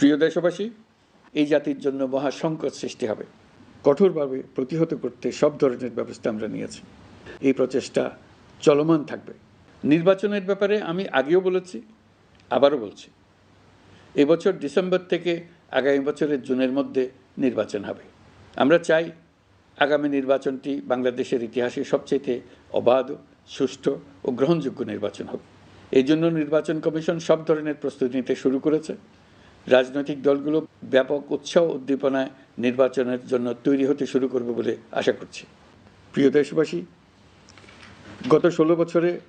প্রিয় দেশবাসী, এই জাতির জন্য মহা সংকট সৃষ্টি হবে। কঠোরভাবে প্রতিহত করতে সব ধরনের ব্যবস্থা আমরা নিয়েছি। এই প্রচেষ্টা চলমান থাকবে। নির্বাচনের ব্যাপারে আমি আগেও বলেছি, আবারও বলছি। এবছর ডিসেম্বর থেকে আগামী বছরের জুনের মধ্যে নির্বাচন হবে। আমরা চাই আগামী নির্বাচনটি বাংলাদেশের ইতিহাসে সবচেয়ে অবাধ, সুষ্ঠু ও গ্রহণযোগ্য নির্বাচন হবে এই জন্য নির্বাচন কমিশন সব ধরনের প্রস্তুতি নিতে শুরু করেছে। রাজনৈতিক দলগুলো ব্যাপক উৎসাহ উদ্দীপনায় নির্বাচনের জন্য তৈরি হতে শুরু করবে বলে আশা করছি। প্রিয় দেশবাসী, গত ষোলো বছরে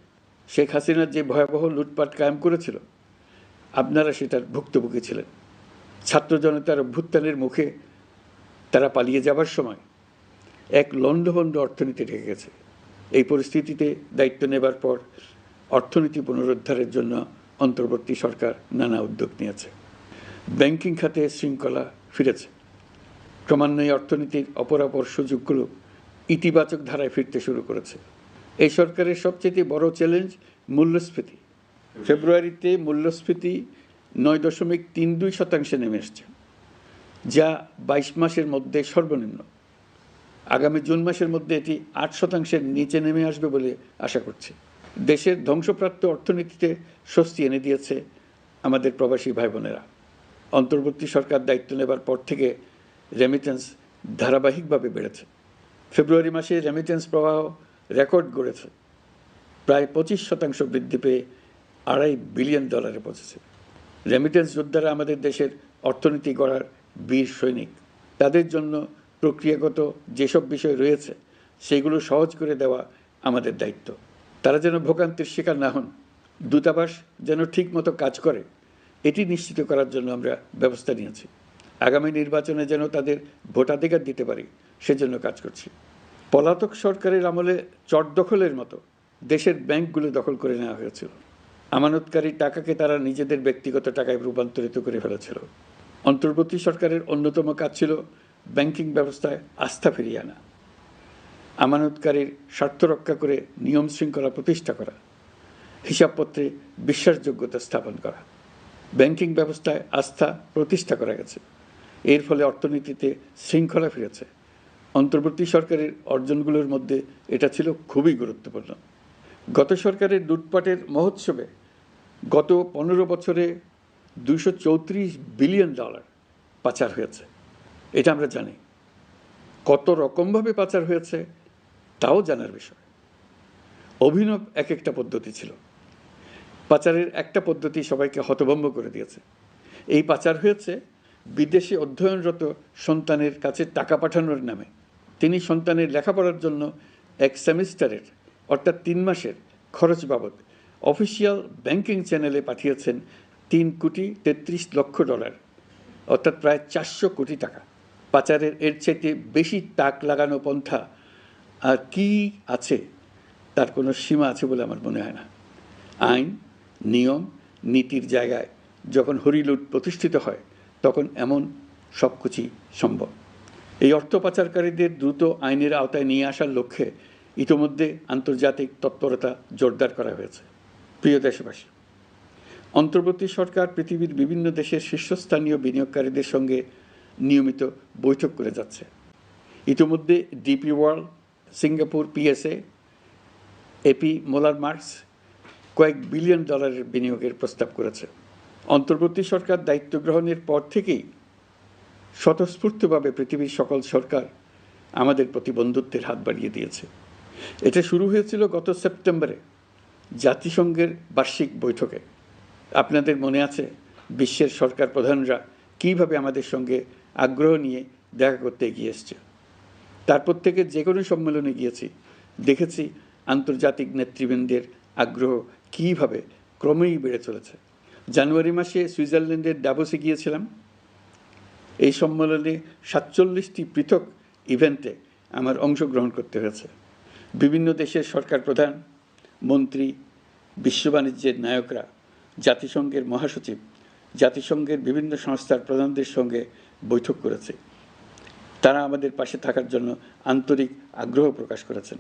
শেখ হাসিনার যে ভয়াবহ লুটপাট কায়েম করেছিল, আপনারা সেটার ভুক্তভোগী ছিলেন। ছাত্র জনতার অভ্যুত্থানের মুখে তারা পালিয়ে যাবার সময় এক লণ্ডভণ্ড অর্থনীতি রেখে গেছে। এই পরিস্থিতিতে দায়িত্ব নেবার পর অর্থনীতি পুনরুদ্ধারের জন্য অন্তর্বর্তী সরকার নানা উদ্যোগ নিয়েছে। ব্যাংকিং খাতে শৃঙ্খলা ফিরেছে। ক্রমান্বয়ে অর্থনীতির অপরাপর সুযোগগুলো ইতিবাচক ধারায় ফিরতে শুরু করেছে। এই সরকারের সবচেয়ে বড় চ্যালেঞ্জ মূল্যস্ফীতি। ফেব্রুয়ারিতে মূল্যস্ফীতি নয় দশমিক তিন দুই শতাংশে নেমে এসছে, যা বাইশ মাসের মধ্যে সর্বনিম্ন। আগামী জুন মাসের মধ্যে এটি আট শতাংশের নিচে নেমে আসবে বলে আশা করছি। দেশের ধ্বংসপ্রাপ্ত অর্থনীতিতে স্বস্তি এনে দিয়েছে আমাদের প্রবাসী ভাই বোনেরা অন্তর্বর্তী সরকার দায়িত্ব নেবার পর থেকে রেমিটেন্স ধারাবাহিকভাবে বেড়েছে। ফেব্রুয়ারি মাসে রেমিটেন্স প্রবাহ রেকর্ড গড়েছে। প্রায় পঁচিশ শতাংশ বৃদ্ধি পেয়ে আড়াই বিলিয়ন ডলারে পৌঁছেছে। রেমিটেন্স যোদ্ধারা আমাদের দেশের অর্থনীতি গড়ার বীর সৈনিক। তাদের জন্য প্রক্রিয়াগত যেসব বিষয় রয়েছে, সেগুলো সহজ করে দেওয়া আমাদের দায়িত্ব। তারা যেন ভোগান্তির শিকার না হন। দূতাবাস যেন ঠিকমতো কাজ করে। এটি নিশ্চিত করার জন্য আমরা ব্যবস্থা নিয়েছি। আগামী নির্বাচনে যেন তাদের ভোটাধিকার দিতে পারি, সেজন্য কাজ করছি। পলাতক সরকারের আমলে চট দখলের মতো দেশের ব্যাংকগুলো দখল করে নেওয়া হয়েছিল। আমানতকারী টাকাকে তারা নিজেদের ব্যক্তিগত টাকায় রূপান্তরিত করে ফেলেছিল। অন্তর্বর্তী সরকারের অন্যতম কাজ ছিল ব্যাংকিং ব্যবস্থায় আস্থা ফিরিয়ে আনা। আমানতকারীর স্বার্থ রক্ষা করে নিয়ম শৃঙ্খলা প্রতিষ্ঠা করা। হিসাবপত্রে বিশ্বাসযোগ্যতা স্থাপন করা। ব্যাংকিং ব্যবস্থায় আস্থা প্রতিষ্ঠা করা গেছে। এর ফলে অর্থনীতিতে শৃঙ্খলা ফিরেছে। অন্তর্বর্তী সরকারের অর্জনগুলোর মধ্যে এটা ছিল খুবই গুরুত্বপূর্ণ। গত সরকারের লুটপাটের মহোৎসবে গত পনেরো বছরে দুশো চৌত্রিশ বিলিয়ন ডলার পাচার হয়েছে। এটা আমরা জানি। কত রকমভাবে পাচার হয়েছে, তাও জানার বিষয়। অভিনব এক একটা পদ্ধতি ছিল। পাচারের একটা পদ্ধতি সবাইকে হতভম্ব করে দিয়েছে। এই পাচার হয়েছে বিদেশে অধ্যয়নরত সন্তানের কাছে টাকা পাঠানোর নামে। তিনি সন্তানের লেখাপড়ার জন্য এক সেমিস্টারের, অর্থাৎ তিন মাসের, খরচ বাবদ অফিসিয়াল ব্যাংকিং চ্যানেলে পাঠিয়েছেন তিন কোটি তেত্রিশ লক্ষ ডলার, অর্থাৎ প্রায় চারশো কোটি টাকা। পাচারের এর চাইতে বেশি তাক লাগানো পন্থা আর কি আছে? তার কোনো সীমা আছে বলে আমার মনে হয় না। আইন নিয়ম, নীতির জায়গায় যখন হরিলুট প্রতিষ্ঠিত হয়, তখন এমন সব কিছুই সম্ভব। এই অর্থ পাচারকারীদের দ্রুত আইনের আওতায় নিয়ে আসার লক্ষ্যে ইতোমধ্যে আন্তর্জাতিক তৎপরতা জোরদার করা হয়েছে। প্রিয় দেশবাসী, অন্তর্বর্তী সরকার পৃথিবীর বিভিন্ন দেশের শীর্ষস্থানীয় বিনিয়োগকারীদের সঙ্গে নিয়মিত বৈঠক করে যাচ্ছে। ইতিমধ্যে DP World, Singapore, PSA AP Moller Maersk কয়েক বিলিয়ন ডলারের বিনিয়োগের প্রস্তাব করেছে। অন্তর্বর্তী সরকার দায়িত্ব গ্রহণের পর থেকেই স্বতঃস্ফূর্তভাবে পৃথিবীর সকল সরকার আমাদের প্রতি বন্ধুত্বের হাত বাড়িয়ে দিয়েছে। এটা শুরু হয়েছিল গত সেপ্টেম্বরে জাতিসংঘের বার্ষিক বৈঠকে। আপনাদের মনে আছে বিশ্বের সরকার প্রধানরা কীভাবে আমাদের সঙ্গে আগ্রহ নিয়ে দেখা করতে এগিয়ে এসছে? তারপর থেকে যে কোনো সম্মেলনে গিয়েছি, দেখেছি আন্তর্জাতিক নেতৃবৃন্দের আগ্রহ কীভাবে ক্রমেই বেড়ে চলেছে? জানুয়ারি মাসে সুইজারল্যান্ডের ডাভোসে গিয়েছিলাম। এই সম্মেলনে সাতচল্লিশটি পৃথক ইভেন্টে আমার অংশগ্রহণ করতে হয়েছে। বিভিন্ন দেশের সরকার প্রধান, মন্ত্রী, বিশ্ব বাণিজ্যের নায়করা, জাতিসংঘের মহাসচিব, জাতিসংঘের বিভিন্ন সংস্থার প্রধানদের সঙ্গে বৈঠক করেছে। তারা আমাদের পাশে থাকার জন্য আন্তরিক আগ্রহ প্রকাশ করেছেন।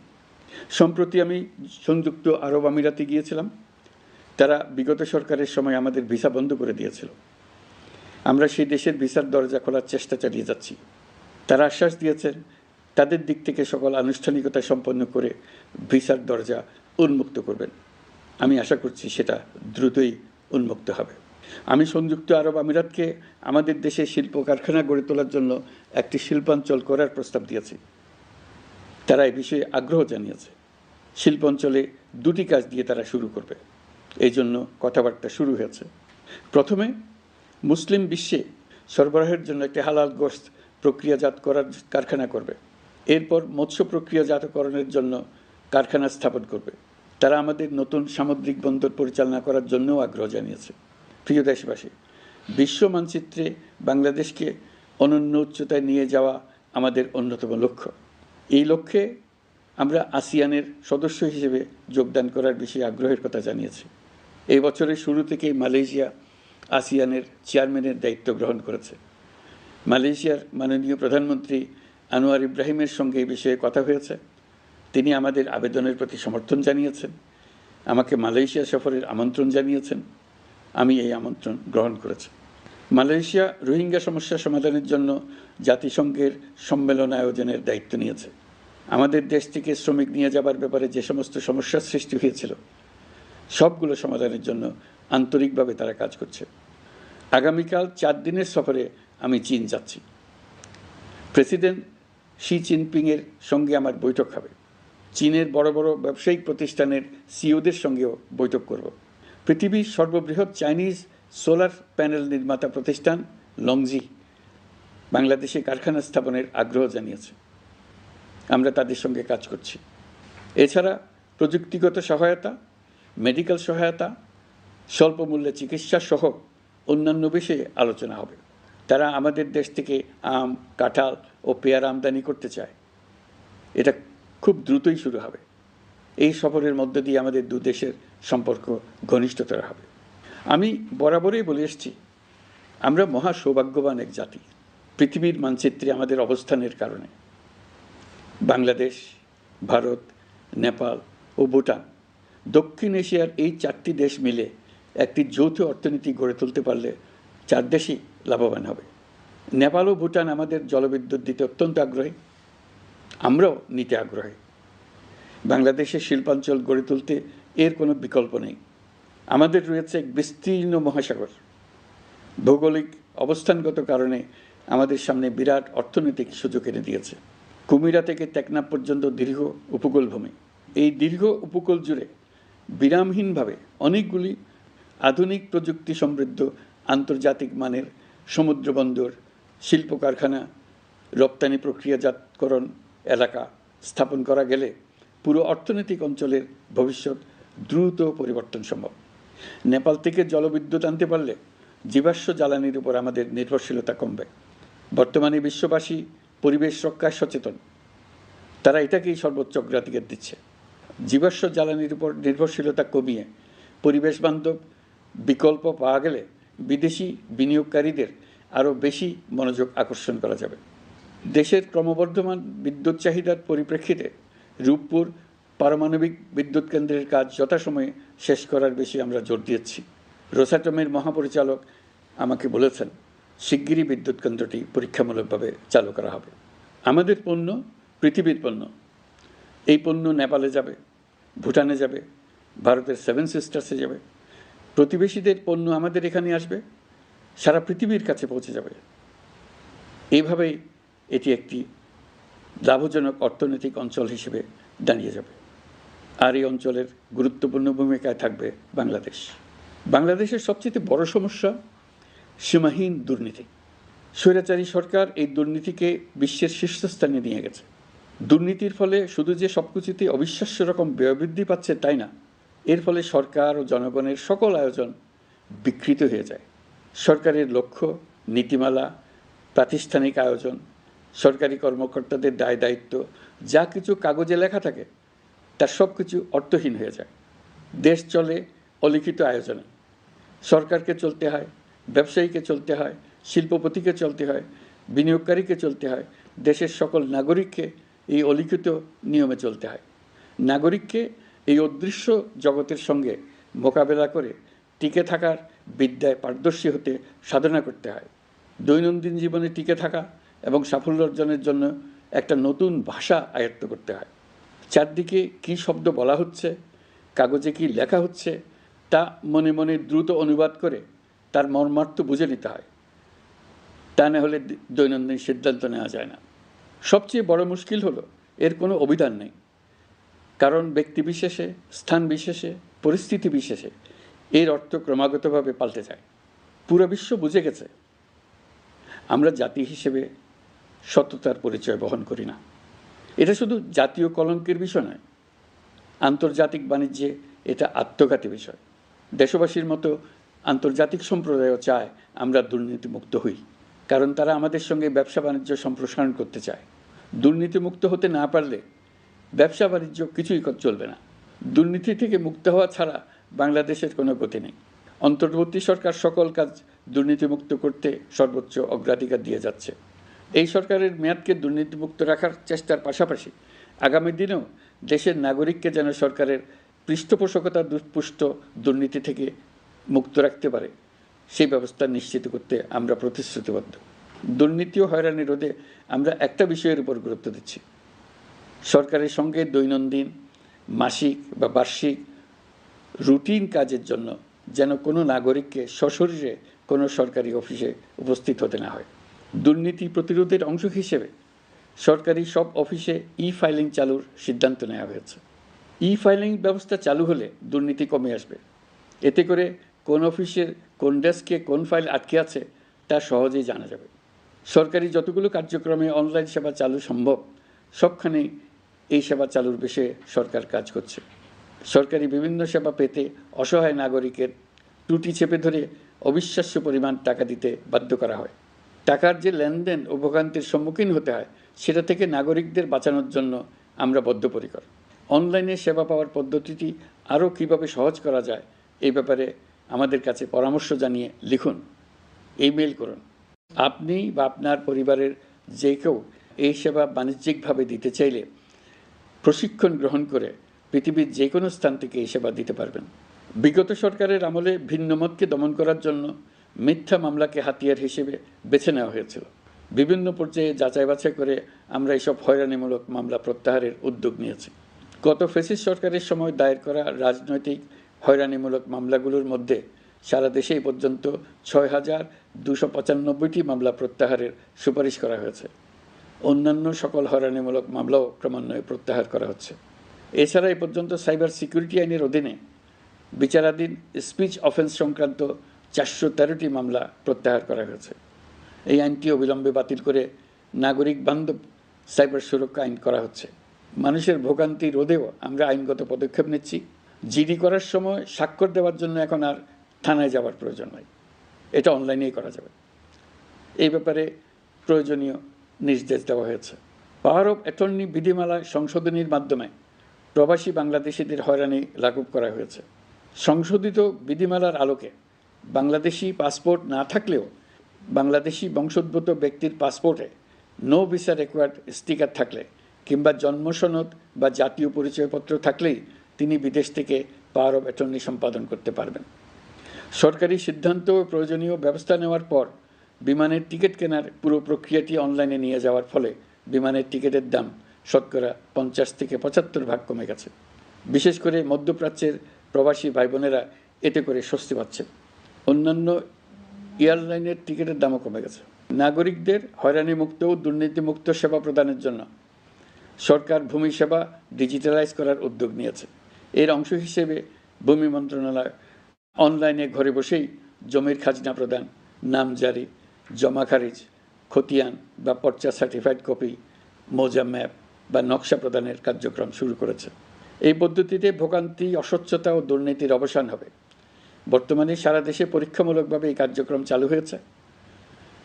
সম্প্রতি আমি সংযুক্ত আরব আমিরাতে গিয়েছিলাম। তারা বিগত সরকারের সময় আমাদের ভিসা বন্ধ করে দিয়েছিল। আমরা সেই দেশের ভিসার দরজা খোলার চেষ্টা চালিয়ে যাচ্ছি। তারা আশ্বাস দিয়েছেন, তাদের দিক থেকে সকল আনুষ্ঠানিকতা সম্পন্ন করে ভিসার দরজা উন্মুক্ত করবেন। আমি আশা করছি সেটা দ্রুতই উন্মুক্ত হবে। আমি সংযুক্ত আরব আমিরাতকে আমাদের দেশে শিল্প কারখানা গড়ে তোলার জন্য একটি শিল্পাঞ্চল করার প্রস্তাব দিয়েছি। তারা এই বিষয়ে আগ্রহ জানিয়েছে। শিল্প অঞ্চলে দুটি কাজ দিয়ে তারা শুরু করবে। এই জন্য কথাবার্তা শুরু হয়েছে। প্রথমে, মুসলিম বিশ্বে সরবরাহের জন্য একটি হালাল গোস্ত প্রক্রিয়াজাত করার কারখানা করবে। এরপর মৎস্য প্রক্রিয়াজাতকরণের জন্য কারখানা স্থাপন করবে। তারা আমাদের নতুন সামুদ্রিক বন্দর পরিচালনা করার জন্যও আগ্রহ জানিয়েছে। প্রিয় দেশবাসী, বিশ্ব মানচিত্রে বাংলাদেশকে অনন্য উচ্চতায় নিয়ে যাওয়া আমাদের অন্যতম লক্ষ্য। এই লক্ষ্যে আমরা আসিয়ানের সদস্য হিসেবে যোগদান করার বিষয়ে আগ্রহের কথা জানিয়েছি। এই বছরের শুরু থেকেই মালয়েশিয়া আসিয়ানের চেয়ারম্যানের দায়িত্ব গ্রহণ করেছে। মালয়েশিয়ার মাননীয় প্রধানমন্ত্রী আনোয়ার ইব্রাহিমের সঙ্গে এই বিষয়ে কথা হয়েছে। তিনি আমাদের আবেদনের প্রতি সমর্থন জানিয়েছেন। আমাকে মালয়েশিয়া সফরের আমন্ত্রণ জানিয়েছেন। আমি এই আমন্ত্রণ গ্রহণ করেছি। মালয়েশিয়া রোহিঙ্গা সমস্যা সমাধানের জন্য জাতিসংঘের সম্মেলন আয়োজনের দায়িত্ব নিয়েছে। আমাদের দেশ থেকে শ্রমিক নিয়ে যাবার ব্যাপারে যে সমস্ত সমস্যার সৃষ্টি হয়েছিল, সবগুলো সমাধানের জন্য আন্তরিকভাবে তারা কাজ করছে। আগামীকাল চার দিনের সফরে আমি চীন যাচ্ছি। প্রেসিডেন্ট শি জিনপিংয়ের সঙ্গে আমার বৈঠক হবে। চীনের বড় বড় ব্যবসায়িক প্রতিষ্ঠানের সিওদের সঙ্গেও বৈঠক করব। পৃথিবীর সর্ববৃহৎ চাইনিজ সোলার প্যানেল নির্মাতা প্রতিষ্ঠান লংজি বাংলাদেশে কারখানা স্থাপনের আগ্রহ জানিয়েছে। আমরা তাদের সঙ্গে কাজ করছি। এছাড়া প্রযুক্তিগত সহায়তা, মেডিকেল সহায়তা, স্বল্প মূল্যে চিকিৎসা সহ অন্যান্য বিষয়ে আলোচনা হবে। তারা আমাদের দেশ থেকে আম, কাঁঠাল ও পেয়ারা আমদানি করতে চায়। এটা খুব দ্রুতই শুরু হবে। এই সফরের মধ্য দিয়ে আমাদের দু দেশের সম্পর্ক ঘনিষ্ঠতর হবে। আমি বরাবরই বলে এসেছি, আমরা মহা সৌভাগ্যবান এক জাতি। পৃথিবীর মানচিত্রে আমাদের অবস্থানের কারণে। বাংলাদেশ, ভারত, নেপাল ও ভুটান। দক্ষিণ এশিয়ার এই চারটি দেশ মিলে একটি যৌথ অর্থনীতি গড়ে তুলতে পারলে চার দেশই লাভবান হবে। নেপাল ও ভুটান আমাদের জলবিদ্যুৎ দিতে অত্যন্ত আগ্রহী। আমরাও নিতে আগ্রহী। বাংলাদেশের শিল্পাঞ্চল গড়ে তুলতে এর কোনো বিকল্প নেই। আমাদের রয়েছে এক বিস্তীর্ণ মহাসাগর। ভৌগোলিক অবস্থানগত কারণে আমাদের সামনে বিরাট অর্থনৈতিক সুযোগ এনে দিয়েছে। কুমিরা থেকে টেকনাফ পর্যন্ত দীর্ঘ উপকূলভূমি এই দীর্ঘ উপকূল জুড়ে বিরামহীনভাবে অনেকগুলি আধুনিক প্রযুক্তি সমৃদ্ধ আন্তর্জাতিক মানের সমুদ্র বন্দর শিল্প কারখানা রপ্তানি প্রক্রিয়াজাতকরণ এলাকা স্থাপন করা গেলে পুরো অর্থনৈতিক অঞ্চলের ভবিষ্যৎ দ্রুত পরিবর্তন সম্ভব। নেপাল থেকে জলবিদ্যুৎ আনতে পারলে জীবাশ্ম জ্বালানির উপর আমাদের নির্ভরশীলতা কমবে। বর্তমানে বিশ্ববাসী পরিবেশ রক্ষায় সচেতন। তারা এটাকেই সর্বোচ্চ অগ্রাধিকার দিচ্ছে। জীবাশ্ম জ্বালানির উপর নির্ভরশীলতা কমিয়ে পরিবেশ বান্ধব বিকল্প পাওয়া গেলে বিদেশি বিনিয়োগকারীদের আরও বেশি মনোযোগ আকর্ষণ করা যাবে। দেশের ক্রমবর্ধমান বিদ্যুৎ চাহিদার পরিপ্রেক্ষিতে রূপপুর পারমাণবিক বিদ্যুৎ কেন্দ্রের কাজ যথাসময়ে শেষ করার বেশি আমরা জোর দিয়েছি। রোসাটমের মহাপরিচালক আমাকে বলেছেন শিগগিরই বিদ্যুৎ কেন্দ্রটি পরীক্ষামূলকভাবে চালু করা হবে। আমাদের পণ্য, পৃথিবীর পণ্য। এই পণ্য নেপালে যাবে, ভুটানে যাবে, ভারতের সেভেন সিস্টার্সে যাবে। প্রতিবেশীদের পণ্য আমাদের এখানে আসবে, সারা পৃথিবীর কাছে পৌঁছে যাবে। এইভাবেই এটি একটি লাভজনক অর্থনৈতিক অঞ্চল হিসেবে দাঁড়িয়ে যাবে। আর এই অঞ্চলের গুরুত্বপূর্ণ ভূমিকায় থাকবে বাংলাদেশ। বাংলাদেশের সবচেয়ে বড় সমস্যা সীমাহীন দুর্নীতি। স্বৈরাচারী সরকার এই দুর্নীতিকে বিশ্বের শীর্ষস্থানে নিয়ে গেছে। দুর্নীতির ফলে শুধু যে সব কিছুতে অবিশ্বাস্য রকম ব্যয়বৃদ্ধি পাচ্ছে তাই না, এর ফলে সরকার ও জনগণের সকল আয়োজন বিকৃত হয়ে যায়। সরকারের লক্ষ্য, নীতিমালা, প্রাতিষ্ঠানিক আয়োজন, সরকারি কর্মকর্তাদের দায় দায়িত্ব, যা কিছু কাগজে লেখা থাকে তার সব কিছু অর্থহীন হয়ে যায়। দেশ চলে অলিখিত আয়োজনে। সরকারকে চলতে হয় ব্যবসায়ীকে চলতে হয়, শিল্পপতিকে চলতে হয়, বিনিয়োগকারীকে চলতে হয়, দেশের সকল নাগরিককে এই অলিখিত নিয়মে চলতে হয়। নাগরিককে এই অদৃশ্য জগতের সঙ্গে মোকাবেলা করে টিকে থাকার বিদ্যায় পারদর্শী হতে সাধনা করতে হয়। দৈনন্দিন জীবনে টিকে থাকা এবং সাফল্য অর্জনের জন্য একটা নতুন ভাষা আয়ত্ত করতে হয়। চারদিকে কী শব্দ বলা হচ্ছে, কাগজে কি লেখা হচ্ছে, তা মনে মনে দ্রুত অনুবাদ করে তার মর্মার্থ বুঝে নিতে হয়। তা না হলে দৈনন্দিন সিদ্ধান্ত নেওয়া যায় না। সবচেয়ে বড় মুশকিল হলো, এর কোনো অভিধান নেই। কারণ ব্যক্তি বিশেষে, স্থান বিশেষে, পরিস্থিতি বিশেষে এর অর্থ ক্রমাগতভাবে পাল্টে যায়। পুরো বিশ্ব বুঝে গেছে। আমরা জাতি হিসেবে সততার পরিচয় বহন করি না। এটা শুধু জাতীয় কলঙ্কের বিষয় নয়, আন্তর্জাতিক বাণিজ্যে এটা আত্মঘাতী বিষয়। দেশবাসীর মতো আন্তর্জাতিক সম্প্রদায়ও চায় আমরা দুর্নীতিমুক্ত হই, কারণ তারা আমাদের সঙ্গে ব্যবসা বাণিজ্য সম্প্রসারণ করতে চায়। দুর্নীতিমুক্ত হতে না পারলে ব্যবসা বাণিজ্য কিছুই চলবে না। দুর্নীতি থেকে মুক্ত হওয়া ছাড়া বাংলাদেশের কোনো গতি নেই। অন্তর্বর্তী সরকার সকল কাজ দুর্নীতিমুক্ত করতে সর্বোচ্চ অগ্রাধিকার দিয়ে যাচ্ছে। এই সরকারের মেয়াদকে দুর্নীতিমুক্ত রাখার চেষ্টার পাশাপাশি আগামী দিনেও দেশের নাগরিককে যেন সরকারের পৃষ্ঠপোষকতা দুষ্পুষ্ট দুর্নীতি থেকে মুক্ত রাখতে পারে, সেই ব্যবস্থা নিশ্চিত করতে আমরা প্রতিশ্রুতিবদ্ধ। দুর্নীতি ও হয়রানি রোধে আমরা একটা বিষয়ের উপর গুরুত্ব দিচ্ছি। সরকারের সঙ্গে দৈনন্দিন, মাসিক বা বার্ষিক রুটিন কাজের জন্য যেন কোনো নাগরিককে সশরীরে কোনো সরকারি অফিসে উপস্থিত হতে না হয়। দুর্নীতি প্রতিরোধের অংশ হিসেবে সরকারি সব অফিসে ই ফাইলিং চালুর সিদ্ধান্ত নেওয়া হয়েছে। ই ফাইলিং ব্যবস্থা চালু হলে দুর্নীতি কমে আসবে। এতে করে কোন অফিসের, কোন ডেস্কে কোন ফাইল আটকে আছে, তা সহজেই জানা যাবে। সরকারি যতগুলো কার্যক্রমে অনলাইন সেবা চালু সম্ভব সবখানেই এই সেবা চালুর বিষয়ে সরকার কাজ করছে। সরকারি বিভিন্ন সেবা পেতে অসহায় নাগরিকের ত্রুটি চেপে ধরে অবিশ্বাস্য পরিমাণ টাকা দিতে বাধ্য করা হয়। টাকার যে লেনদেন ও ভোগান্তির সম্মুখীন হতে হয়, সেটা থেকে নাগরিকদের বাঁচানোর জন্য আমরা বদ্ধপরিকর। অনলাইনে সেবা পাওয়ার পদ্ধতিটি আরও কীভাবে সহজ করা যায় এই ব্যাপারে আমাদের কাছে পরামর্শ জানিয়ে লিখুন ইমেল করুন। আপনি বা আপনার পরিবারের যে কেউ এই সেবা বাণিজ্যিকভাবে দিতে চাইলে প্রশিক্ষণ গ্রহণ করে পৃথিবীর যে কোনো স্থান থেকে এই সেবা দিতে পারবেন। বিগত সরকারের আমলে ভিন্নমতকে দমন করার জন্য মিথ্যা মামলাকে হাতিয়ার হিসেবে বেছে নেওয়া হয়েছিল। বিভিন্ন পর্যায়ে যাচাই বাছাই করে আমরা এসব হয়রানিমূলক মামলা প্রত্যাহারের উদ্যোগ নিয়েছি। গত ফেসিস সরকারের সময় দায়ের করা রাজনৈতিক হয়রানিমূলক মামলাগুলোর মধ্যে সারা দেশে এই পর্যন্ত ছয় হাজার দুশো পঁচানব্বইটি মামলা প্রত্যাহারের সুপারিশ করা হয়েছে। অন্যান্য সকল হয়রানিমূলক মামলাও ক্রমান্বয়ে প্রত্যাহার করা হচ্ছে। এছাড়া এ পর্যন্ত সাইবার সিকিউরিটি আইনের অধীনে বিচারাধীন স্পিচ অফেন্স সংক্রান্ত চারশো তেরোটি মামলা প্রত্যাহার করা হয়েছে। এই আইনটি অবিলম্বে বাতিল করে নাগরিক বান্ধব সাইবার সুরক্ষা আইন করা হচ্ছে। মানুষের ভোগান্তি রোধেও আমরা আইনগত পদক্ষেপ নিচ্ছি। জিডি করার সময় স্বাক্ষর দেওয়ার জন্য এখন আর থানায় যাওয়ার প্রয়োজন নাই। এটা অনলাইনেই করা যাবে। এই ব্যাপারে প্রয়োজনীয় নির্দেশ দেওয়া হয়েছে। পাওয়ার অফ অ্যাটর্নি বিধিমালা সংশোধনীর মাধ্যমে প্রবাসী বাংলাদেশিদের হয়রানি লাঘব করা হয়েছে। সংশোধিত বিধিমালার আলোকে বাংলাদেশি পাসপোর্ট না থাকলেও বাংলাদেশি বংশোদ্ভূত ব্যক্তির পাসপোর্টে নো ভিসা রেকোয়ার্ড স্টিকার থাকলে কিংবা জন্মসনদ বা জাতীয় পরিচয়পত্র থাকলেই তিনি বিদেশ থেকে পাওয়ার অফ অ্যাটর্নি সম্পাদন করতে পারবেন। সরকারি সিদ্ধান্ত ও প্রয়োজনীয় ব্যবস্থা নেওয়ার পর বিমানের টিকিট কেনার পুরো প্রক্রিয়াটি অনলাইনে নিয়ে যাওয়ার ফলে বিমানের টিকিটের দাম শতকরা পঞ্চাশ থেকে পঁচাত্তর ভাগ কমে গেছে। বিশেষ করে মধ্যপ্রাচ্যের প্রবাসী ভাই বোনেরা এতে করে স্বস্তি পাচ্ছে। অন্যান্য এয়ারলাইনের টিকিটের দামও কমে গেছে। নাগরিকদের হয়রানিমুক্ত ও দুর্নীতিমুক্ত সেবা প্রদানের জন্য সরকার ভূমি সেবা ডিজিটালাইজ করার উদ্যোগ নিয়েছে। এর অংশ হিসেবে ভূমি মন্ত্রণালয় অনলাইনে ঘরে বসেই জমির খাজনা প্রদান, নাম জারি, জমা খারিজ, খতিয়ান বা পর্চা সার্টিফাইড কপি মোজা ম্যাপ বা নকশা প্রদানের কার্যক্রম শুরু করেছে। এই পদ্ধতিতে ভোগান্তি, অস্বচ্ছতা ও দুর্নীতির অবসান হবে। বর্তমানে সারা দেশে পরীক্ষামূলকভাবে এই কার্যক্রম চালু হয়েছে।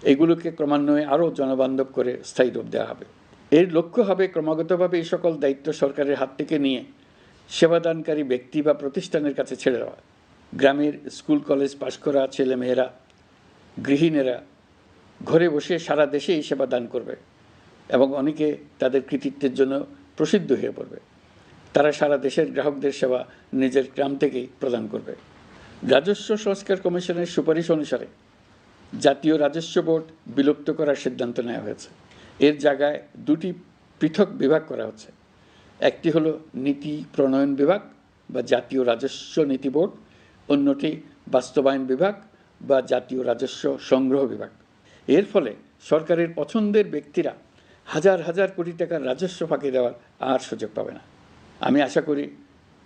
এগুলোকে ক্রমান্বয়ে আরও জনবান্ধব করে স্থায়ী রূপ দেওয়া হবে। এর লক্ষ্য হবে ক্রমাগতভাবে এই সকল দায়িত্ব সরকারের হাত থেকে নিয়ে সেবাদানকারী ব্যক্তি বা প্রতিষ্ঠানের কাছে ছেড়ে দেওয়া গ্রামের স্কুল, কলেজ পাশ করা ছেলেমেয়েরা, গৃহিণীরা ঘরে বসে সারা দেশে এই সেবা দান করবে এবং অনেকে তাদের কৃতিত্বের জন্য প্রসিদ্ধ হয়ে পড়বে। তারা সারা দেশের গ্রাহকদের সেবা নিজের গ্রাম থেকেই প্রদান করবে। রাজস্ব সংস্কার কমিশনের সুপারিশ অনুসারে জাতীয় রাজস্ব বোর্ড বিলুপ্ত করার সিদ্ধান্ত নেওয়া হয়েছে। এর জায়গায় দুটি পৃথক বিভাগ করা হচ্ছে। একটি হলো নীতি প্রণয়ন বিভাগ বা জাতীয় রাজস্ব নীতি বোর্ড, অন্যটি বাস্তবায়ন বিভাগ বা জাতীয় রাজস্ব সংগ্রহ বিভাগ। এর ফলে সরকারের পছন্দের ব্যক্তিরা হাজার হাজার কোটি টাকার রাজস্ব ফাঁকি দেওয়ার আর সুযোগ পাবে না। আমি আশা করি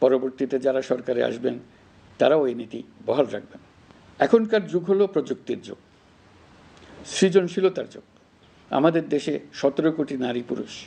পরবর্তীতে যারা সরকারে আসবেন, তারাও এই নীতি বহাল রাখবেন। এখনকার যুগ হলো প্রযুক্তির যুগ, সৃজনশীলতার যুগ। আমাদের দেশে সতেরো কোটি নারী পুরুষ।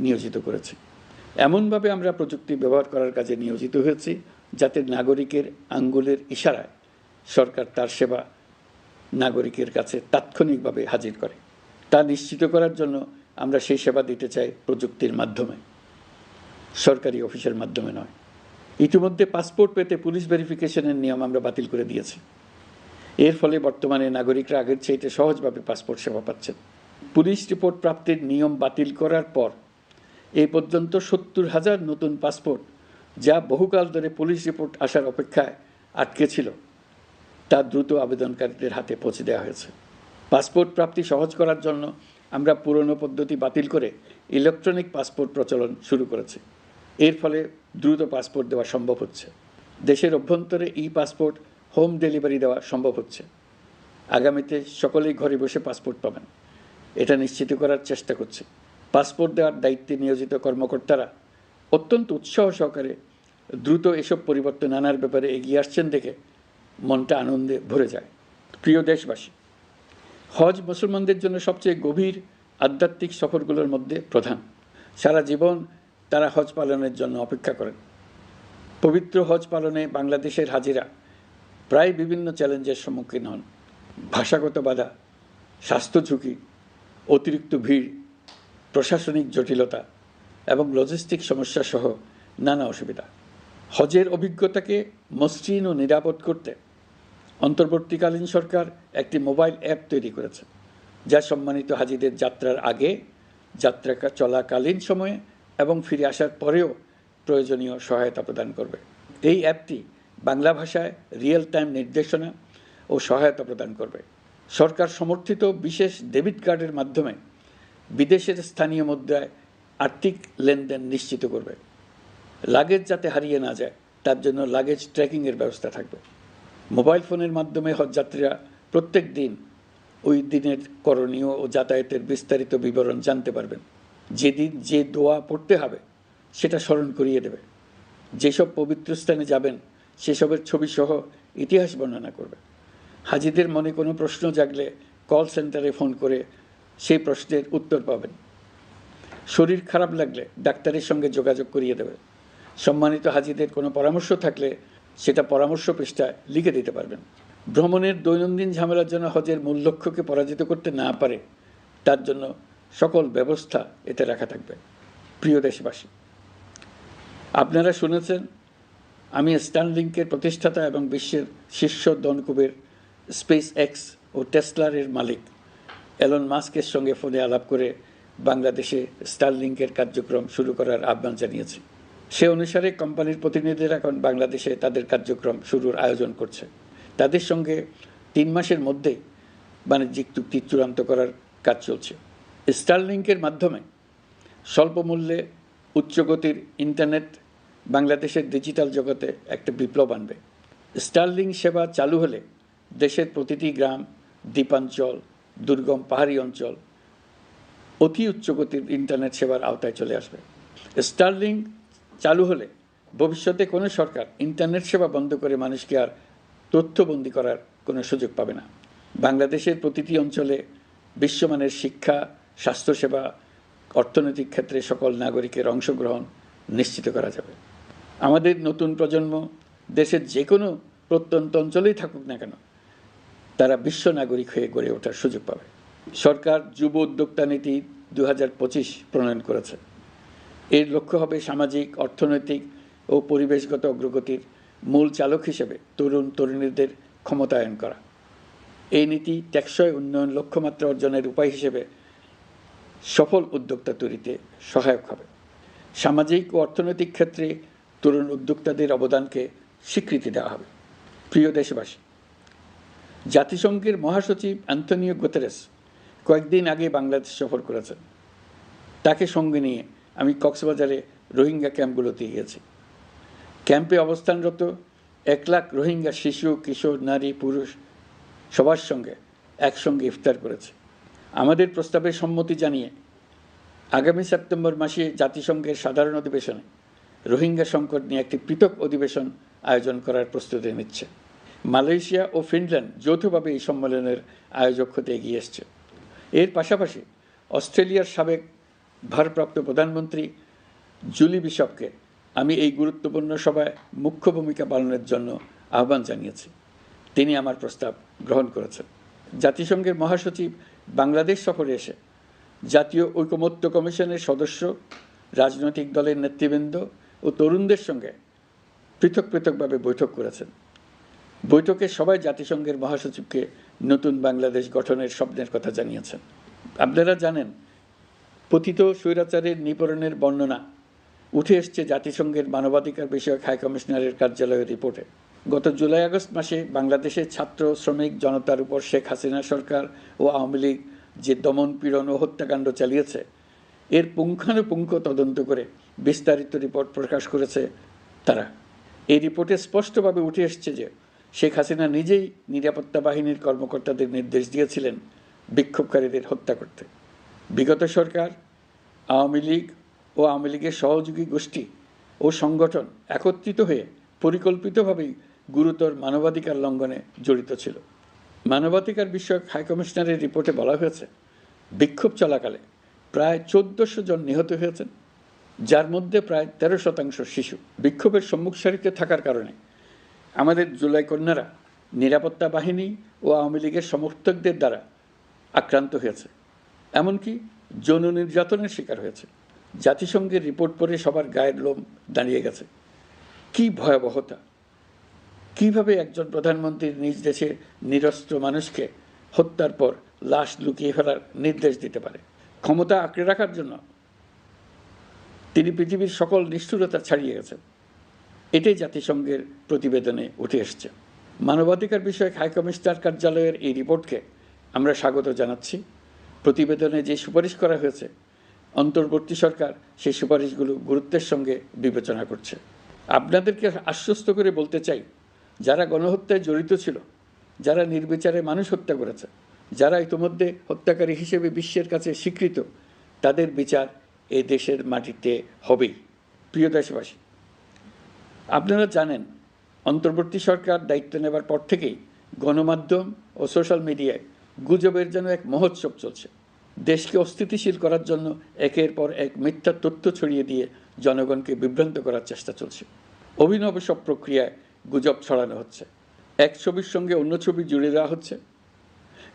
নিয়োজিত করেছে। এমনভাবে আমরা প্রযুক্তি ব্যবহার করার কাজে নিয়োজিত হয়েছি যাতে নাগরিকের আঙ্গুলের ইশারায় সরকার তার সেবা নাগরিকের কাছে তাৎক্ষণিকভাবে হাজির করে। তা নিশ্চিত করার জন্য আমরা সেই সেবা দিতে চাই প্রযুক্তির মাধ্যমে। সরকারি অফিসের মাধ্যমে নয়। ইতিমধ্যে পাসপোর্ট পেতে পুলিশ ভেরিফিকেশনের নিয়ম আমরা বাতিল করে দিয়েছি। এর ফলে বর্তমানে নাগরিকরা আগের চাইতে সহজভাবে পাসপোর্ট সেবা পাচ্ছেন। পুলিশ রিপোর্ট প্রাপ্তির নিয়ম বাতিল করার পর এই পর্যন্ত সত্তর হাজার নতুন পাসপোর্ট, যা বহুকাল ধরে পুলিশ রিপোর্ট আসার অপেক্ষায় আটকে ছিল, তা দ্রুত আবেদনকারীদের হাতে পৌঁছে দেওয়া হয়েছে। পাসপোর্ট প্রাপ্তি সহজ করার জন্য আমরা পুরনো পদ্ধতি বাতিল করে ইলেকট্রনিক পাসপোর্ট প্রচলন শুরু করেছি। এর ফলে দ্রুত পাসপোর্ট দেওয়া সম্ভব হচ্ছে। দেশের অভ্যন্তরে ই পাসপোর্ট হোম ডেলিভারি দেওয়া সম্ভব হচ্ছে। আগামীতে সকলেই ঘরে বসে পাসপোর্ট পাবেন। এটা নিশ্চিত করার চেষ্টা করছি। পাসপোর্ট দেওয়ার দায়িত্বে নিয়োজিত কর্মকর্তারা অত্যন্ত উৎসাহ সহকারে দ্রুত এসব পরিবর্তন আনার ব্যাপারে এগিয়ে আসছেন দেখে মনটা আনন্দে ভরে যায়। প্রিয় দেশবাসী, হজ মুসলমানদের জন্য সবচেয়ে গভীর আধ্যাত্মিক সফরগুলোর মধ্যে প্রধান। সারা জীবন তারা হজ পালনের জন্য অপেক্ষা করেন। পবিত্র হজ পালনে বাংলাদেশের হাজিরা প্রায় বিভিন্ন চ্যালেঞ্জের সম্মুখীন হন। ভাষাগত বাধা, স্বাস্থ্য ঝুঁকি, অতিরিক্ত ভিড় প্রশাসনিক জটিলতা এবং লজিস্টিক সমস্যা সহ নানা অসুবিধা। হজের অভিজ্ঞতাকে মসৃণ ও নিরাপদ করতে অন্তর্বর্তীকালীন সরকার একটি মোবাইল অ্যাপ তৈরি করেছে, যা সম্মানিত হাজিদের যাত্রার আগে যাত্রা চলাকালীন সময়ে এবং ফিরে আসার পরেও প্রয়োজনীয় সহায়তা প্রদান করবে। এই অ্যাপটি বাংলা ভাষায় রিয়েল টাইম নির্দেশনা ও সহায়তা প্রদান করবে। সরকার সমর্থিত বিশেষ ডেবিট কার্ডের মাধ্যমে বিদেশের স্থানীয় মুদ্রায় আর্থিক লেনদেন নিশ্চিত করবে। লাগেজ যাতে হারিয়ে না যায়, তার জন্য লাগেজ ট্র্যাকিংয়ের ব্যবস্থা থাকবে। মোবাইল ফোনের মাধ্যমে হজযাত্রীরা প্রত্যেক দিন ওই দিনের করণীয় ও যাতায়াতের বিস্তারিত বিবরণ জানতে পারবেন। যেদিন যে দোয়া পড়তে হবে, সেটা স্মরণ করিয়ে দেবে। যেসব পবিত্র স্থানে যাবেন, সেসবের ছবি সহ ইতিহাস বর্ণনা করবে। হাজিদের মনে কোনো প্রশ্ন জাগলে কল সেন্টারে ফোন করে সেই প্রশ্নের উত্তর পাবেন। শরীর খারাপ লাগলে ডাক্তারের সঙ্গে যোগাযোগ করিয়ে দেবে সম্মানিত হাজিদের কোনো পরামর্শ থাকলে সেটা পরামর্শ পৃষ্ঠায় লিখে দিতে পারবেন। ভ্রমণের দৈনন্দিন ঝামেলার জন্য হজের মূল লক্ষ্যকে পরাজিত করতে না পারে, তার জন্য সকল ব্যবস্থা এতে রাখা থাকবে। প্রিয় দেশবাসী, আপনারা শুনেছেন, আমি স্টানলিংকের প্রতিষ্ঠাতা এবং বিশ্বের শীর্ষ দনকুবের স্পেস এক্স ও টেসলারের মালিক। এলন মাস্কের সঙ্গে ফোনে আলাপ করে বাংলাদেশে স্টারলিংকের কার্যক্রম শুরু করার আহ্বান জানিয়েছে। সে অনুসারে কোম্পানির প্রতিনিধিরা এখন বাংলাদেশে তাদের কার্যক্রম শুরুর আয়োজন করছে। তাদের সঙ্গে তিন মাসের মধ্যে বাণিজ্যিক চুক্তি চূড়ান্ত করার কাজ চলছে। স্টারলিংকের মাধ্যমে স্বল্প মূল্যে উচ্চগতির ইন্টারনেট বাংলাদেশের ডিজিটাল জগতে একটা বিপ্লব আনবে। স্টারলিং সেবা চালু হলে দেশের প্রতিটি গ্রাম, দ্বীপাঞ্চল দুর্গম পাহাড়ি অঞ্চল, অতি উচ্চগতির ইন্টারনেট সেবার আওতায় চলে আসবে। স্টারলিং চালু হলে ভবিষ্যতে কোনো সরকার ইন্টারনেট সেবা বন্ধ করে মানুষকে আর তথ্যবন্দি করার কোনো সুযোগ পাবে না। বাংলাদেশের প্রতিটি অঞ্চলে বিশ্বমানের শিক্ষা, স্বাস্থ্যসেবা, অর্থনৈতিক ক্ষেত্রে সকল নাগরিকের অংশগ্রহণ নিশ্চিত করা যাবে। আমাদের নতুন প্রজন্ম দেশের যে কোনো প্রত্যন্ত অঞ্চলেই থাকুক না কেন তারা বিশ্ব নাগরিক হয়ে গড়ে ওঠার সুযোগ পাবে। সরকার যুব উদ্যোক্তা নীতি দু হাজার পঁচিশ প্রণয়ন করেছে। এর লক্ষ্য হবে সামাজিক, অর্থনৈতিক ও পরিবেশগত অগ্রগতির মূল চালক হিসেবে তরুণ তরুণীদের ক্ষমতায়ন করা। এই নীতি টেকসই উন্নয়ন লক্ষ্যমাত্রা অর্জনের উপায় হিসেবে সফল উদ্যোক্তা তৈরিতে সহায়ক হবে। সামাজিক ও অর্থনৈতিক ক্ষেত্রে তরুণ উদ্যোক্তাদের অবদানকে স্বীকৃতি দেওয়া হবে। প্রিয় দেশবাসী জাতিসংঘের মহাসচিব অ্যান্থনিও গুতেরেস কয়েকদিন আগে বাংলাদেশ সফর করেছেন। তাকে সঙ্গে নিয়ে আমি কক্সবাজারে রোহিঙ্গা ক্যাম্পগুলোতে গিয়েছি। ক্যাম্পে অবস্থানরত এক লাখ রোহিঙ্গা শিশু, কিশোর, নারী, পুরুষ সবার সঙ্গে একসঙ্গে ইফতার করেছে। আমাদের প্রস্তাবে সম্মতি জানিয়ে আগামী সেপ্টেম্বর মাসে জাতিসংঘের সাধারণ অধিবেশনে রোহিঙ্গা সংকট নিয়ে একটি পৃথক অধিবেশন আয়োজন করার প্রস্তুতি নিচ্ছে। মালয়েশিয়া ও ফিনল্যান্ড যৌথভাবে এই সম্মেলনের আয়োজক হতে এগিয়ে এসছে। এর পাশাপাশি অস্ট্রেলিয়ার সাবেক ভারপ্রাপ্ত প্রধানমন্ত্রী জুলি বিশপকে আমি এই গুরুত্বপূর্ণ সভায় মুখ্য ভূমিকা পালনের জন্য আহ্বান জানিয়েছি। তিনি আমার প্রস্তাব গ্রহণ করেছেন। জাতিসংঘের মহাসচিব বাংলাদেশ সফরে এসে জাতীয় ঐকমত্য কমিশনের সদস্য, রাজনৈতিক দলের নেতৃবৃন্দ ও তরুণদের সঙ্গে পৃথক পৃথকভাবে বৈঠক করেছেন। বৈঠকে সবাই জাতিসংঘের মহাসচিবকে নতুন বাংলাদেশ গঠনের স্বপ্নের কথা জানিয়েছেন। আপনারা জানেন, পতিত স্বৈরাচারের নিপরণের বর্ণনা উঠে এসছে জাতিসংঘের মানবাধিকার বিষয়ক হাই কমিশনারের কার্যালয়ের রিপোর্টে। গত জুলাই আগস্ট মাসে বাংলাদেশের ছাত্র, শ্রমিক, জনতার উপর শেখ হাসিনা সরকার ও আওয়ামী লীগ যে দমন পীড়ন ও হত্যাকাণ্ড চালিয়েছে, এর পুঙ্খানুপুঙ্খ তদন্ত করে বিস্তারিত রিপোর্ট প্রকাশ করেছে তারা। এই রিপোর্টে স্পষ্টভাবে উঠে এসছে যে শেখ হাসিনা নিজেই নিরাপত্তা বাহিনীর কর্মকর্তাদের নির্দেশ দিয়েছিলেন বিক্ষোভকারীদের হত্যা করতে। বিগত সরকার, আওয়ামী লীগ ও আওয়ামী লীগের সহযোগী গোষ্ঠী ও সংগঠন একত্রিত হয়ে পরিকল্পিতভাবেই গুরুতর মানবাধিকার লঙ্ঘনে জড়িত ছিল। মানবাধিকার বিষয়ক হাইকমিশনারের রিপোর্টে বলা হয়েছে, বিক্ষোভ চলাকালে প্রায় চোদ্দশো জন নিহত হয়েছেন, যার মধ্যে প্রায় তেরো শতাংশ শিশু। বিক্ষোভের সম্মুখ সারিতে থাকার কারণে আমাদের জুলাই কন্যারা নিরাপত্তা বাহিনী ও আওয়ামী লীগের সমর্থকদের দ্বারা আক্রান্ত হয়েছে। এমনকি যৌন নির্যাতনের শিকার হয়েছে। জাতিসংঘের রিপোর্ট পড়ে সবার গায়ের লোম দাঁড়িয়ে গেছে। কি ভয়াবহতা! কীভাবে একজন প্রধানমন্ত্রী নিজ দেশে নিরস্ত্র মানুষকে হত্যার পর লাশ লুকিয়ে ফেলার নির্দেশ দিতে পারে? ক্ষমতা আঁকড়ে রাখার জন্য তিনি পৃথিবীর সকল নিষ্ঠুরতা ছাড়িয়ে গেছেন। এটাই জাতিসংঘের প্রতিবেদনে উঠে এসছে। মানবাধিকার বিষয়ক হাইকমিশনার কার্যালয়ের এই রিপোর্টকে আমরা স্বাগত জানাচ্ছি। প্রতিবেদনে যে সুপারিশ করা হয়েছে, অন্তর্বর্তী সরকার সেই সুপারিশগুলো গুরুত্বের সঙ্গে বিবেচনা করছে। আপনাদেরকে আশ্বস্ত করে বলতে চাই, যারা গণহত্যায় জড়িত ছিল, যারা নির্বিচারে মানুষ হত্যা করেছে, যারা ইতিমধ্যে হত্যাকারী হিসেবে বিশ্বের কাছে স্বীকৃত, তাদের বিচার এই দেশের মাটিতে হবেই। প্রিয় দেশবাসী আপনারা জানেন, অন্তর্বর্তী সরকার দায়িত্ব নেবার পর থেকেই গণমাধ্যম ও সোশ্যাল মিডিয়ায় গুজবের যেন এক মহোৎসব চলছে। দেশকে অস্থিতিশীল করার জন্য একের পর এক মিথ্যা তথ্য ছড়িয়ে দিয়ে জনগণকে বিভ্রান্ত করার চেষ্টা চলছে। অভিনব সব প্রক্রিয়ায় গুজব ছড়ানো হচ্ছে। এক ছবির সঙ্গে অন্য ছবি জুড়ে দেওয়া হচ্ছে।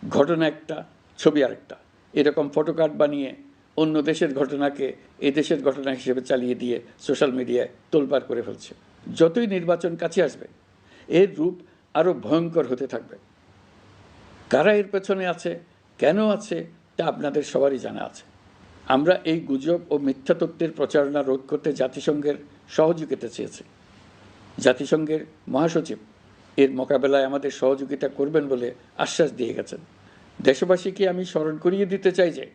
ঘটনা একটা, ছবি আরেকটা। এরকম ফটোকার্ড বানিয়ে অন্য দেশের ঘটনাকে এ দেশের ঘটনা হিসেবে চালিয়ে দিয়ে সোশ্যাল মিডিয়ায় তোলপাড় করে ফেলছে। যতই নির্বাচন কাছে আসবে, এর রূপ আরও ভয়ঙ্কর হতে থাকবে। কারা এর পেছনে আছে, কেন আছে, তা আপনাদের সবারই জানা আছে। আমরা এই গুজব ও মিথ্যা তত্ত্বের প্রচারণা রোধ করতে জাতিসংঘের সহযোগিতা চেয়েছি। জাতিসংঘের মহাসচিব এর মোকাবেলায় আমাদের সহযোগিতা করবেন বলে আশ্বাস দিয়ে গেছেন। দেশবাসীকে আমি স্মরণ করিয়ে দিতে চাই যে,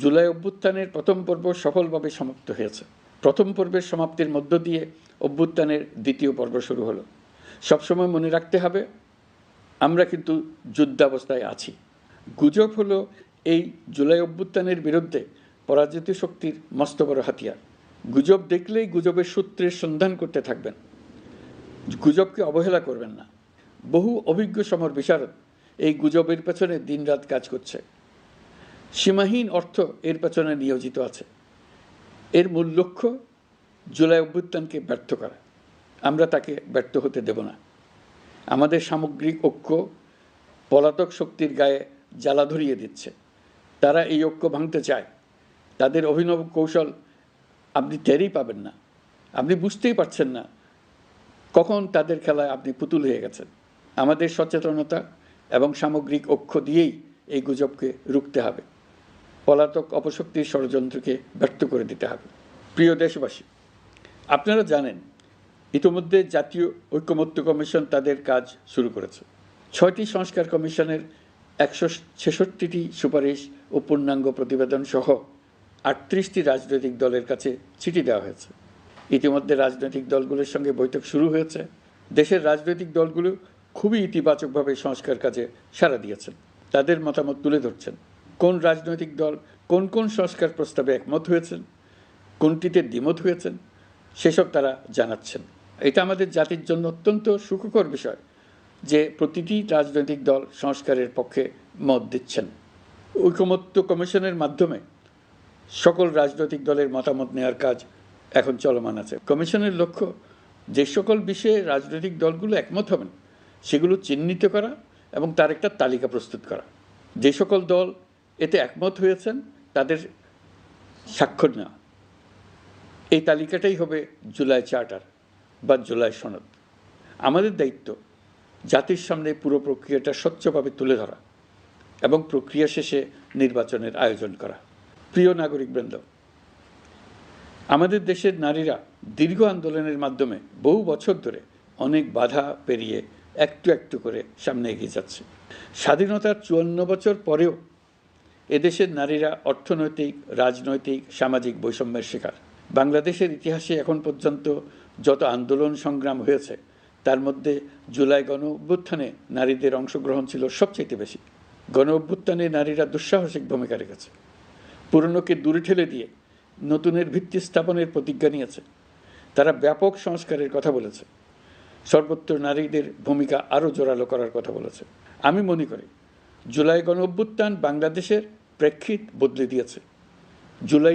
জুলাই অভ্যুত্থানের প্রথম পর্ব সফলভাবে সমাপ্ত হয়েছে। প্রথম পর্বের সমাপ্তির মধ্য দিয়ে অভ্যুত্থানের দ্বিতীয় পর্ব শুরু হলো। সবসময় মনে রাখতে হবে, আমরা কিন্তু যুদ্ধাবস্থায় আছি। গুজব হলো এই জুলাই অভ্যুত্থানের বিরুদ্ধে পরাজিত শক্তির মস্ত বড় হাতিয়ার। গুজব দেখলেই গুজবের সূত্রের সন্ধান করতে থাকবেন। গুজবকে অবহেলা করবেন না। বহু অভিজ্ঞ সমর বিশারদ এই গুজবের পেছনে দিনরাত কাজ করছে। সীমাহীন অর্থ এর পেছনে নিয়োজিত আছে। এর মূল লক্ষ্য জুলাই অভ্যুত্থানকে ব্যর্থ করা। আমরা তাকে ব্যর্থ হতে দেব না। আমাদের সামগ্রিক ঐক্য পলাতক শক্তির গায়ে জ্বালা ধরিয়ে দিচ্ছে। তারা এই ঐক্য ভাঙতে চায়। তাদের অভিনব কৌশল আপনি টেরই পাবেন না। আপনি বুঝতেই পারছেন না কখন তাদের খেলায় আপনি পুতুল হয়ে গেছেন। আমাদের সচেতনতা এবং সামগ্রিক ঐক্য দিয়েই এই গুজবকে রুখতে হবে। পলাতক অপশক্তির ষড়যন্ত্রকে ব্যর্থ করে দিতে হবে। প্রিয় দেশবাসী, আপনারা জানেন, ইতোমধ্যে জাতীয় ঐক্যমত্য কমিশন তাদের কাজ শুরু করেছে। ছয়টি সংস্কার কমিশনের একশো ছেষট্টিটি সুপারিশ ও পূর্ণাঙ্গ প্রতিবেদন সহ আটত্রিশটি রাজনৈতিক দলের কাছে চিঠি দেওয়া হয়েছে। ইতিমধ্যে রাজনৈতিক দলগুলোর সঙ্গে বৈঠক শুরু হয়েছে। দেশের রাজনৈতিক দলগুলো খুবই ইতিবাচকভাবে সংস্কার কাজে সাড়া দিয়েছেন। তাদের মতামত তুলে ধরছেন। কোন রাজনৈতিক দল, কোন কোন সংস্কার প্রস্তাবে একমত হয়েছেন, কোনটিতে দ্বিমত হয়েছেন, সেসব তারা জানাচ্ছেন। এটা আমাদের জাতির জন্য অত্যন্ত সুখকর বিষয় যে প্রতিটি রাজনৈতিক দল সংস্কারের পক্ষে মত দিচ্ছেন। ঐকমত্য কমিশনের মাধ্যমে সকল রাজনৈতিক দলের মতামত নেওয়ার কাজ এখন চলমান আছে। কমিশনের লক্ষ্য যে সকল বিষয়ে রাজনৈতিক দলগুলো একমত হবেন, সেগুলো চিহ্নিত করা এবং তার একটা তালিকা প্রস্তুত করা। যে সকল দল এতে একমত হয়েছেন, তাদের স্বাক্ষর নেওয়া। এই তালিকাটাই হবে জুলাই চার্টার বা জুলাই সনদ। আমাদের দায়িত্ব জাতির সামনে পুরো প্রক্রিয়াটা স্বচ্ছভাবে তুলে ধরা এবং প্রক্রিয়া শেষে নির্বাচনের আয়োজন করা। প্রিয় নাগরিকবৃন্দ, আমাদের দেশের নারীরা দীর্ঘ আন্দোলনের মাধ্যমে বহু বছর ধরে অনেক বাধা পেরিয়ে একটু একটু করে সামনে এগিয়ে যাচ্ছে। স্বাধীনতার চুয়ান্ন বছর পরেও এদেশের নারীরা অর্থনৈতিক, রাজনৈতিক, সামাজিক বৈষম্যের শিকার। বাংলাদেশের ইতিহাসে এখন পর্যন্ত যত আন্দোলন সংগ্রাম হয়েছে, তার মধ্যে জুলাই গণ অভ্যুত্থানে নারীদের অংশগ্রহণ ছিল সবচেয়ে বেশি। গণ অভ্যুত্থানে নারীরা দুঃসাহসিক ভূমিকা রেখেছে। পুরনোকে দূরে ঠেলে দিয়ে নতুনের ভিত্তি স্থাপনের প্রতিজ্ঞা নিয়েছে। তারা ব্যাপক সংস্কারের কথা বলেছে। সর্বত্র নারীদের ভূমিকা আরও জোরালো করার কথা বলেছে। আমি মনে করি জুলাই গণ অভ্যুত্থান বাংলাদেশের প্রেক্ষিত বদলে দিয়েছে। জুলাই